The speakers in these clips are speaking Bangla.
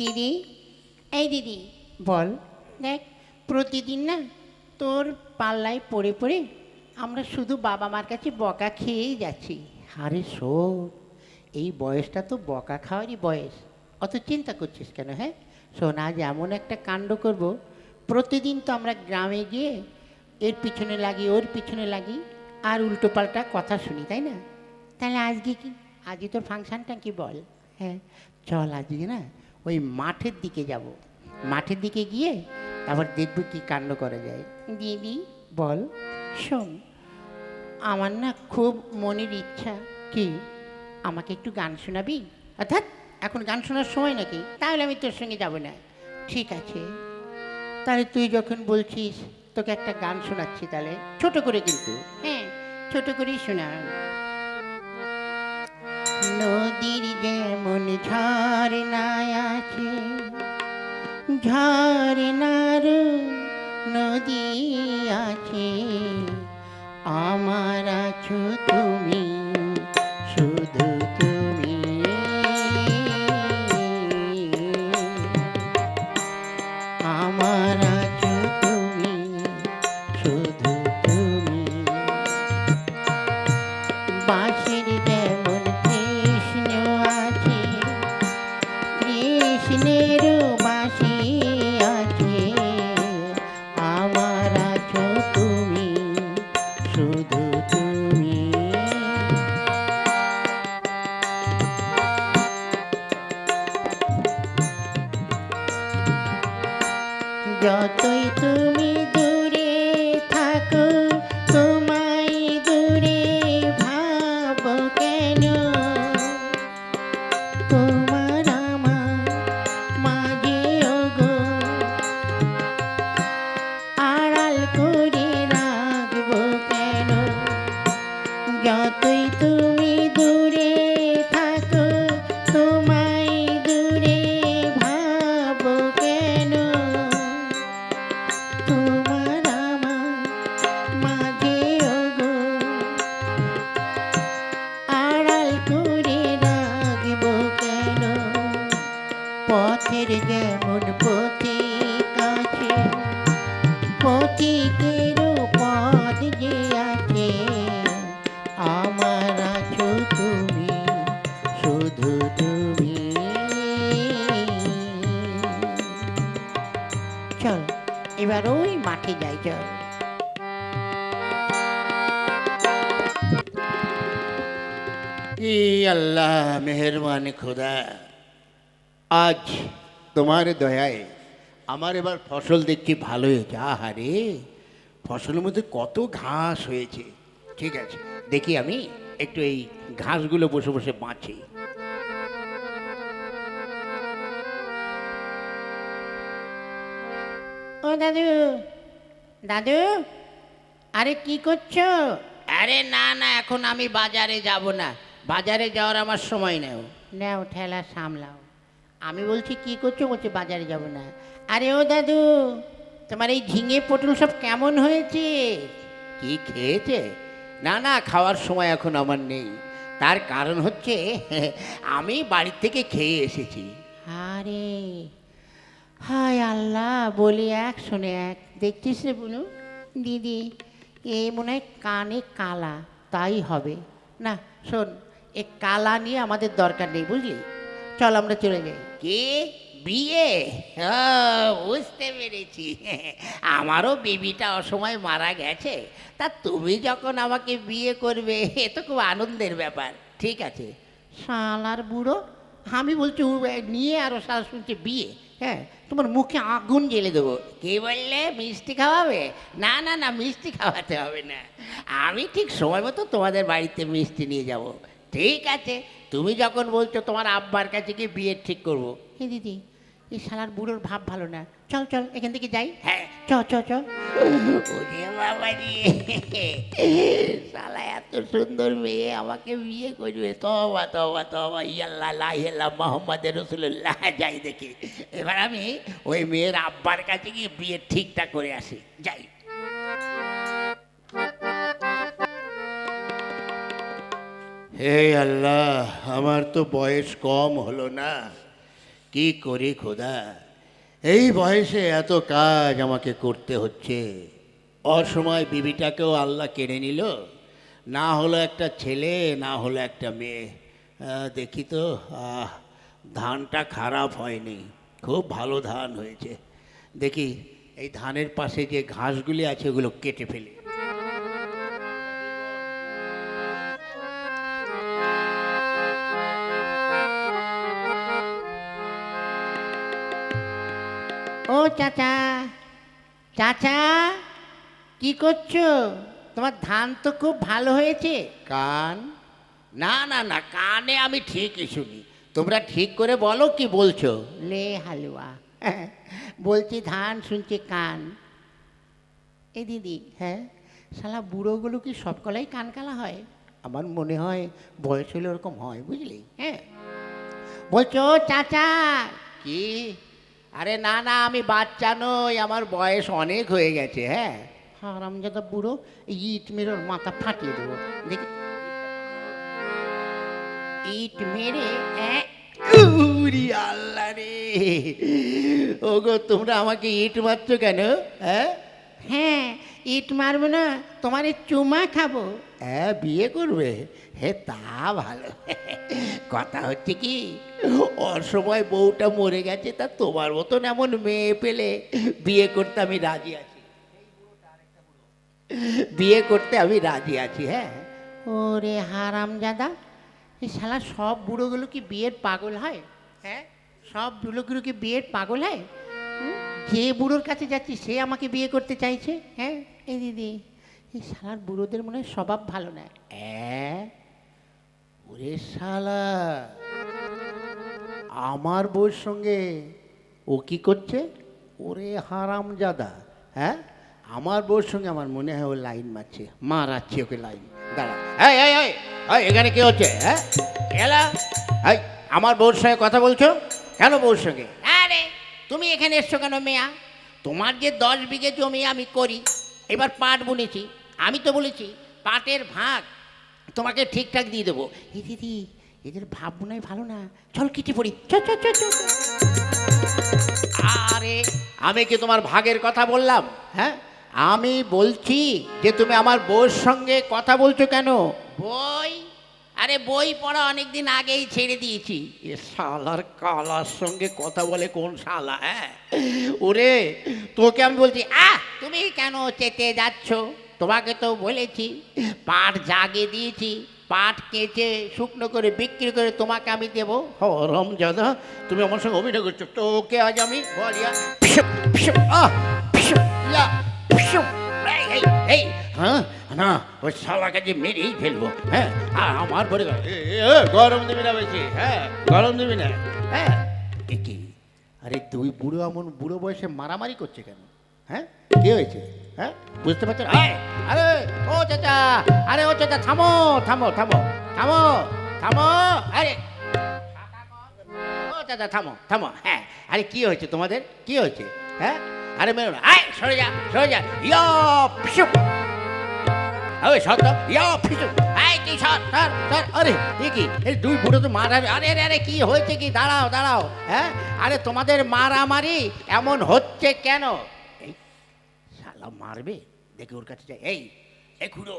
দিদি। এই দিদি বল। দেখ প্রতিদিন না তোর পাল্লায় পড়ে পড়ে আমরা শুধু বাবা মার কাছে বকা খেয়েই যাচ্ছি। আরে শোন এই বয়সটা তো বকা খাওয়ারই বয়স। অত চিন্তা করছিস কেন হ্যাঁ? শোন আজ এমন একটা কাণ্ড করব প্রতিদিন তো আমরা গ্রামে গিয়ে এর পিছনে লাগি ওর পিছনে লাগি আর উল্টোপাল্টা কথা শুনি তাই না? তাহলে আজকে কি? আজকে তোর ফাংশনটা কি বল? হ্যাঁ চল আজকে না ওই মাঠের দিকে যাব। মাঠের দিকে গিয়ে তারপর দেখব কি কাণ্ড করা যায়। দিদি বল। শোন আমার না খুব মনের ইচ্ছা। কি? আমাকে একটু গান শোনাবি? অর্থাৎ? এখন গান শোনার সময় নাকি? তাহলে আমি তোর সঙ্গে যাব না। ঠিক আছে। তাহলে তুই যখন বলছিস তোকে একটা গান শোনাচ্ছি তাহলে। ছোট করে কিন্তু। হ্যাঁ ছোট করেই শোনা ঝর্ণার নদী আছে আমার আছো পথের যেমন পথিক আছে পথিকেরও পথ যে আছে, আমার শুধু চল, এবার ওই মাঠে যাই, চল। ই আল্লাহ, মেহরবান খোদা। আজ তোমার দয়ায়। আমার এবার ফসল দেখছি ভালো হয়েছে। আহারে ফসলের মধ্যে কত ঘাস হয়েছে। ঠিক আছে দেখি আমি একটু এই ঘাসগুলো বসে বসে বাঁচি। ও দাদু দাদু আরে কি করছ? আরে না না এখন আমি বাজারে যাব না। বাজারে যাওয়ার আমার সময় নেও নেও ঠেলা সামলাও। আমি বলছি কি করছ? বলছে বাজারে যাব না। আরে ও দাদু তোমার এই ঝিঙে পটল সব কেমন হয়েছে? কি খেয়েছে? না না খাওয়ার সময় এখন আমার নেই। তার কারণ হচ্ছে আমি বাড়ি থেকে খেয়ে এসেছি। আরে হায় আল্লাহ বলি এক শুনে এক। দেখছিস রে বলু দিদি এ মনে হয় কানে কালা তাই হবে। না শোন এ কালা নিয়ে আমাদের দরকার নেই বুঝলি? চল আমরা চলে যাই। কে? বিয়ে? বুঝতে পেরেছি। আমারও বেবিটা অসময় মারা গেছে। তা তুমি যখন আমাকে বিয়ে করবে এ তো খুব আনন্দের ব্যাপার। ঠিক আছে। শালার বুড়ো আমি বলছি নিয়ে আরও শালা শুনছে বিয়ে। হ্যাঁ তোমার মুখে আগুন জ্বেলে দেবো। কে বললে? মিষ্টি খাওয়াবে? না না না মিষ্টি খাওয়াতে হবে না। আমি ঠিক সময় মতো তোমাদের বাড়িতে মিষ্টি নিয়ে যাব। ঠিক আছে তুমি যখন বলছো তোমার আব্বার কাছে গিয়ে বিয়ে ঠিক করব। হে দিদি এই শালার বুড়োর ভাব ভালো না। চল চল এখান থেকে যাই। হ্যাঁ। চ চ চ ওরে বাবা রে শালা এত সুন্দর মেয়ে আমাকে বিয়ে করবে। তবা তবা তবা ইয়াল্লাহ লাইল্লাহ মোহাম্মদ রসুল্লাহ যাই দেখি। এবার আমি ওই মেয়ের আব্বার কাছে গিয়ে বিয়ে ঠিকঠাক করে আসি। যাই। হে আল্লাহ, আমার তো বয়স কম হলো না। কি করি খোদা? এই বয়সে এত কাজ আমাকে করতে হচ্ছে। অসময় বিবিটাকেও আল্লাহ কেড়ে নিল। না হলো একটা ছেলে, না হলো একটা মেয়ে। দেখি তো ধানটা খারাপ হয়নি। খুব ভালো ধান হয়েছে। দেখি, এই ধানের পাশে যে ঘাসগুলি আছে, ওগুলো কেটে ফেলি। চাচা। চাচা কি করছ? তোমার ধান তো খুব ভালো হয়েছে। কান? না না না কানে আমি ঠিকই শুনি। তোমরা ঠিক করে বলো কি বলছো। লে হালুয়া। বলছি ধান শুনছি কান। এই দিদি হ্যাঁ? শালা বুড়োগুলো কি সব কলাই কান কালা হয়? আমার মনে হয় বয়স হলে ওরকম হয় বুঝলি? হ্যাঁ। বলছো চাচা। কি? আরে না না আমি বাচ্চা নই আমার বয়স অনেক হয়ে গেছে হ্যাঁ? হারামজাদা বুড়ো ইট মেরোর মাথা ফাটিয়ে দেবো। দেখি। ইট মেরে আল্লাহ রে। ওগো তোমরা আমাকে ইট মারছো কেন হ্যাঁ? হ্যাঁ ইট মারবো না তোমার এই চুমা খাব। হ্যাঁ বিয়ে করবে। হে তা ভালো। কথা হচ্ছে কি ওর সময় বউটা মরে গেছে তা তোমার মতন এমন মেয়ে পেলে বিয়ে করতে আমি রাজি আছি। বিয়ে করতে আমি রাজি আছি হ্যাঁ। ওরে হারামজাদা এই শালা সব বুড়োগুলো কি বিয়ের পাগল হয়? হ্যাঁ সব বুড়োগুলো কি বিয়ের পাগল হয়? যে বুড়োর কাছে যাচ্ছি সে আমাকে বিয়ে করতে চাইছে? হ্যাঁ? এই দিদি, এই শালার বুড়োদের মনে হয় স্বভাব ভালো না? ওরে শালা, আমার বউর সঙ্গে ও কি করছে? ওরে হারামজাদা হ্যাঁ? আমার বউর সঙ্গে আমার মনে হয় ও লাইন মারছে, মারাচ্ছে ওকে লাইন। দাঁড়া এখানে কি হচ্ছে? হ্যাঁ? আমার বউর সঙ্গে কথা বলছো? কেন বউর সঙ্গে? তুমি এখানে এসছো কেন মেয়া? তোমার যে দশ বিঘে জমি আমি করি, এবার পাট বুনেছি, আমি তো বলেছি পাটের ভাগ তোমাকে ঠিকঠাক দিয়ে দেবো। এই দিদি, এদের ভাব হয় ভালো না। চল কেটে পড়ি। চল চল চল। আরে, আমি কি তোমার ভাগের কথা বললাম? হ্যাঁ? আমি বলছি যে তুমি আমার বউর সঙ্গে কথা বলছো কেন? বই? আরে বই পড়া অনেকদিন আগেই ছেড়ে দিয়েছি। এ শালার কালার সঙ্গে কথা বলে কোন শালা হ্যাঁ? ওরে তোকে আমি বলছি আহ তুমি কেন চেতে যাচ্ছ? তোমাকে তো বলেছি পাট জাগে দিয়েছি পাট কেচে শুকনো করে বিক্রি করে তোমাকে আমি দেবো। হরম জাদা তুমি আমার সঙ্গে অভিনয় করছ। তোকে আজ আমি বলিয়া হ্যাঁ? না ওই শালাকে যে মেরেই ফেলব হ্যাঁ? আর আমার পরে গরম দিবি না বেশি হ্যাঁ? গরম দিবি না হ্যাঁ? কি? আরে দুই বুড়ো এমন বুড়ো বয়সে মারামারি করছে কেন? হ্যাঁ? কি হয়েছে? হ্যাঁ? বুঝতে পারছ? আরে ও চাচা আরে ও চাচা থামো থামো থামো থামো থামো আরে। ও দাদা থামো থামো হ্যাঁ। আরে কি হয়েছে তোমাদের? কি হয়েছে? হ্যাঁ? আরে মেরো আয় সরে যা সরে যা। ইয়া আরে সত্য ইয়া ফিসু আয় কি সর সর সর আরে এ কি এই দুই বুড়ো তো মারাবে আরে আরে আরে কি হয়েছে কি দাঁড়াও দাঁড়াও হ্যাঁ আরে তোমাদের মারামারি এমন হচ্ছে কেন এই শালা মারবে দেখে ওর কাছে যাই এই এ খুড়ো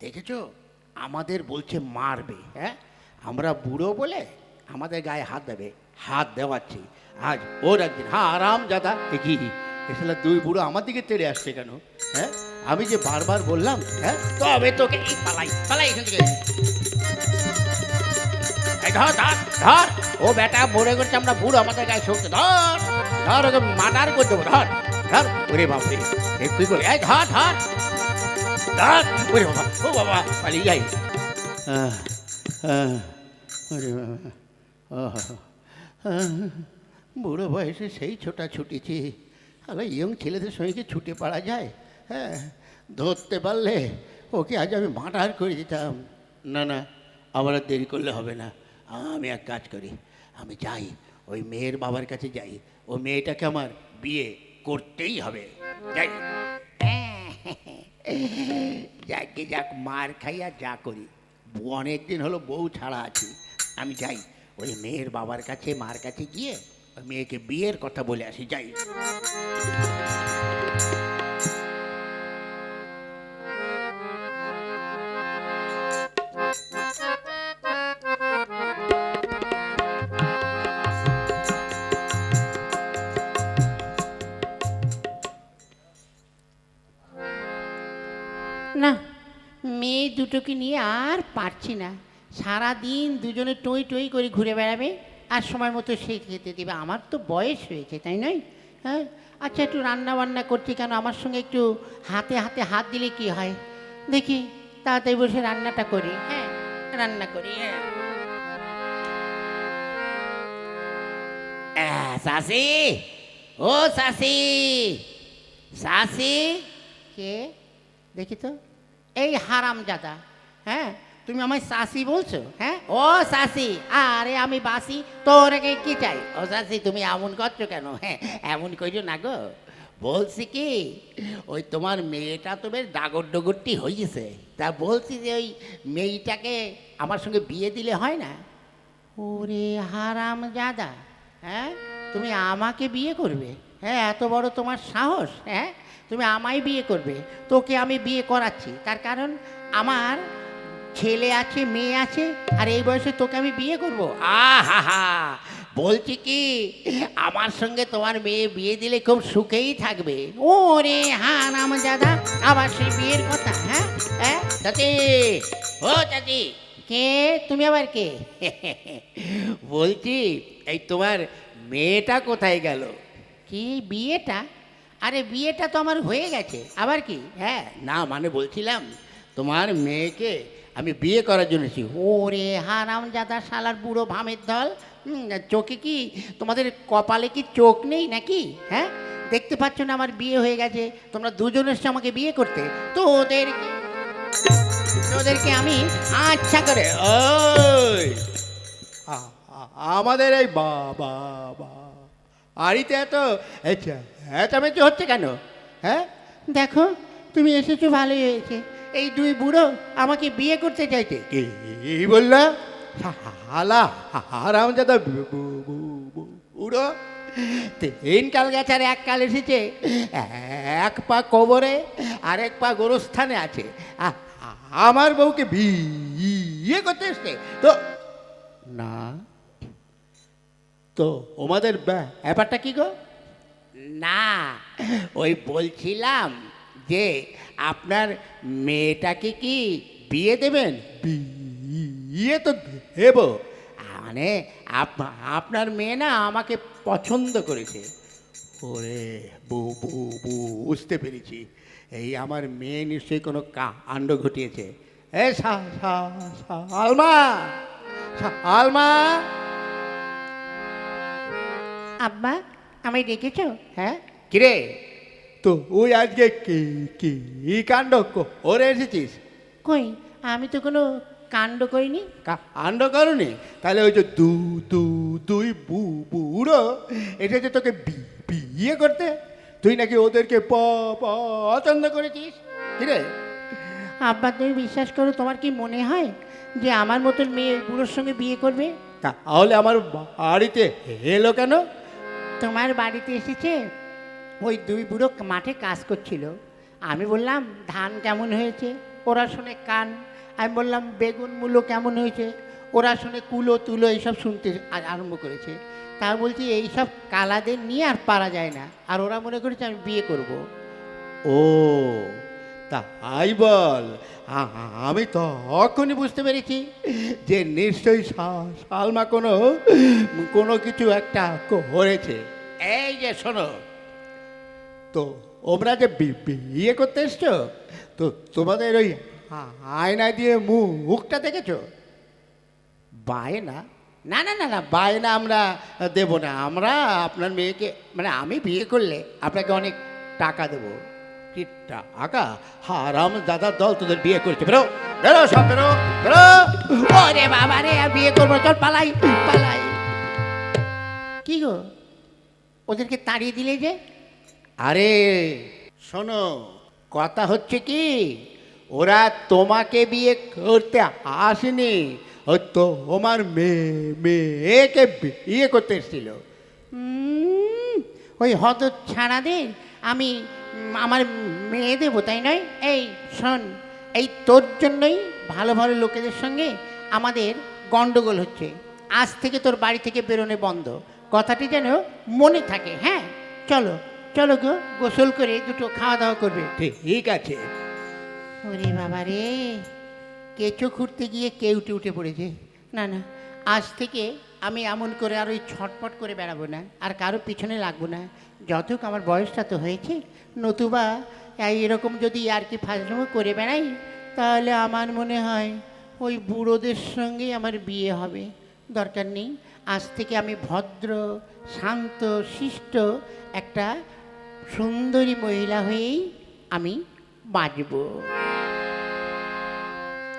দেখেছ আমাদের বলছে মারবে হ্যাঁ আমরা বুড়ো বলে আমাদের গায়ে হাত দেবে হাত দেওয়াচ্ছি আজ ওর একদিন হ্যাঁ আরাম দাদা কি এসলে দুই বুড়ো আমার দিকে তেড়ে আসছে কেন হ্যাঁ আমি যে বারবার বললাম হ্যাঁ? তবে তোকে এই পালাই পালাই এখান থেকে। ধর ধর ধর। ও বেটা মরে করছে আমরা বুড়ো আমাদের গায়ে শক্তি ধর। ধর ওকে মার্ডার করে দেবো ধর। ধর। ওরে বাপরে তুই করে এই ধর ধর। ধর। ওরে বাবা ও বাবা পালিয়ে যাই। ওরে বাবা, বুড়ো বয়সে সেই ছোটা ছুটেছি আলো ইয়ং ছেলেদের সঙ্গে কি ছুটে পারা যায়? হ্যাঁ ধরতে পারলে ওকে আজ আমি মাটার করে দিতাম। না না, আমার দেরি করলে হবে না। আমি এক কাজ করি, আমি যাই, ওই মেয়ের বাবার কাছে যাই। ওই মেয়েটাকে আমার বিয়ে করতেই হবে। যাই। যাকে যাক মার খাইয়া যা করি। অনেক দিন হলো বউ ছাড়া আছি। আমি যাই, ওই মেয়ের বাবার কাছে, মার কাছে গিয়ে মেয়েকে বিয়ের কথা বলে আসি। যাই। দুটোকে নিয়ে আর পারছি না। সারা দিন দুজনে টই টই করে ঘুরে বেড়াবে আর সময় মতো সে খেতে দেবে। আমার তো বয়স হয়েছে তাই নয়? হ্যাঁ? আচ্ছা একটু রান্না বান্না করছি কেন আমার সঙ্গে একটু হাতে হাতে হাত দিলে কি হয়? দেখি তাড়াতাড়ি বসে রান্নাটা করি। হ্যাঁ রান্না করি হ্যাঁ। ও শাশি শাশি কে? দেখি তো। এই হারাম জাদা হ্যাঁ? তুমি আমায় শাসি বলছো হ্যাঁ? ও শাসি আরে আমি বাসি আগে কি চাই? ও শাসি তুমি এমন করছ কেন? হ্যাঁ এমন করছ না গো। বলছি কি, ওই তোমার মেয়েটা তো বেশ ডাগর ডগরটি হয়েছে তা বলছি যে ওই মেয়েটাকে আমার সঙ্গে বিয়ে দিলে হয় না? ওরে হারাম জাদা হ্যাঁ? তুমি আমাকে বিয়ে করবে? হ্যাঁ এত বড় তোমার সাহস হ্যাঁ? তুমি আমায় বিয়ে করবে, তোকে আমি বিয়ে করাচ্ছি। তার কারণ আমার ছেলে আছে, মেয়ে আছে, আর এই বয়সে তোকে আমি বিয়ে করব। আহা বলছি কি, আমার সঙ্গে তোমার মেয়ে বিয়ে দিলে খুব সুখেই থাকবে। ও ওরে হারাম দাদা, আবার সেই বিয়ের কথা হ্যাঁ? হ্যাঁ? চাচি, ও চাচি। কে? তুমি আবার কে? বলছি, এই তোমার মেয়েটা কোথায় গেল? কি বিয়েটা? আরে বিয়েটা তো আমার হয়ে গেছে। আবার কি? হ্যাঁ। না মানে বলছিলাম তোমার মেয়েকে আমি বিয়ে করার জন্য এসেছি। ওরে হারাম জাদা শালার বুড়ো ভামের দল। হুম, চোখে কি তোমাদের কপালে কি চোখ নেই নাকি? হ্যাঁ? দেখতে পাচ্ছ না আমার বিয়ে হয়ে গেছে। তোমরা দুজন এসছো আমাকে বিয়ে করতে। তো ওদের ওদেরকে আমি আচ্ছা করে আমাদের এই বাবা। বাড়িতে এত আচ্ছা চেঁচামেচি হচ্ছে কেন? হ্যাঁ? দেখো তুমি এসেছ ভালোই হয়েছে। এই দুই বুড়ো আমাকে বিয়ে করতে চাইছে। কি বললা? হালা হারাম দাদা বুড়ো। তিন কাল গেছে আর এক কাল এসেছে। এক পা কবরে আর এক পা গোরস্থানে আছে। আমার বউকে বিয়ে করতে এসছে। তো না। তো ওমাদের ব্যা- ব্যাপারটা কি গো? না ওই বলছিলাম যে আপনার মেয়েটাকে কি বিয়ে দেবেন? বিয়ে তো দেব। মানে আপ- আপনার মেয়ে না আমাকে পছন্দ করেছে। ওরে বুঝতে পেরেছি। এই আমার মেয়ে নিশ্চয়ই কোনো কাণ্ড ঘটিয়েছে। এ সা- সা- সালমা সালমা আব্বা আমায় ডেকেছো? হ্যাঁ? কিরে? তো ওই আজকে কি কি কাণ্ড? করে এসেছিস? কই? আমি তো কোনো কাণ্ড করিনি। কাণ্ড করনি? তাহলে ওই যে দু দু দুই বু বুড়ো এসেছে তোকে বি- বিয়ে করতে তুই নাকি ওদেরকে প- পছন্দ করেছিস? কিরে? আব্বা তুমি বিশ্বাস করো তোমার কি মনে হয় যে আমার মতন মেয়ে বুড়োর সঙ্গে বিয়ে করবে? তাহলে আমার বাড়িতে এলো কেন? তোমার বাড়িতে এসেছে? ওই দুই বুড়ো মাঠে কাজ করছিল। আমি বললাম, ধান কেমন হয়েছে? ওরা শুনে কান। আমি বললাম, বেগুন মূল্য কেমন হয়েছে? ওরা শুনে কুলো, তুলো এইসব শুনতে আরম্ভ করেছে। তা বলছি, এইসব কালাদের নিয়ে আর পারা যায় না। আর ওরা মনে করেছে, আমি বিয়ে করব। ও তাই বল। আমি তখনই বুঝতে পেরেছি যে নিশ্চয়ই সালমা কোনো কোনো কিছু একটা করেছে। এই যে শোনো। তো ওমরা যে বিয়ে করতে এসছো তো তোমাদের ওই আয়না দিয়ে মুখটা দেখেছ? বায়না? না না না না বায়না আমরা দেব না। আমরা আপনার মেয়েকে মানে আমি বিয়ে করলে আপনাকে অনেক টাকা দেবো। কি টাকা হারাম দাদার দল তোদের বিয়ে করছে বেরো। বেরো সব বেরো বেরো। ওরে বাবা রে আর বিয়ে করব চল পালাই পালাই। কি গো? ওদেরকে তাড়িয়ে দিলে যে? আরে শোনো কথা হচ্ছে কি ওরা তোমাকে বিয়ে করতে আসেনি ও তো আমার মেয়ে মেয়েকে বিয়ে করতে এসেছিল। উম, ওই হত ছাড়াদের আমি আমার মেয়ে দেবো তাই নয়? এই শোন এই তোর জন্যই ভালো ভালো লোকেদের সঙ্গে আমাদের গন্ডগোল হচ্ছে। আজ থেকে তোর বাড়ি থেকে বেরোনো বন্ধ। কথাটি যেন মনে থাকে হ্যাঁ? চলো চলো গো গোসল করে দুটো খাওয়া দাওয়া করবে। ঠিক আছে। ওরে বাবা রে কেঁচো খুঁড়তে গিয়ে কেউটে উঠে পড়েছে? না না আজ থেকে আমি এমন করে আর ওই ছটপট করে বেড়াবো না আর কারও পিছনে লাগবো না। যতক আমার বয়সটা তো হয়েছে নতুবা এরকম যদি আর কি ফাজলামো করে বেড়াই, তাহলে আমার মনে হয় ওই বুড়োদের সঙ্গেই আমার বিয়ে হবে। দরকার নেই। আজ থেকে আমি ভদ্র, শান্ত, শিষ্ট একটা সুন্দরী মহিলা হয়েই আমি বাঁচব।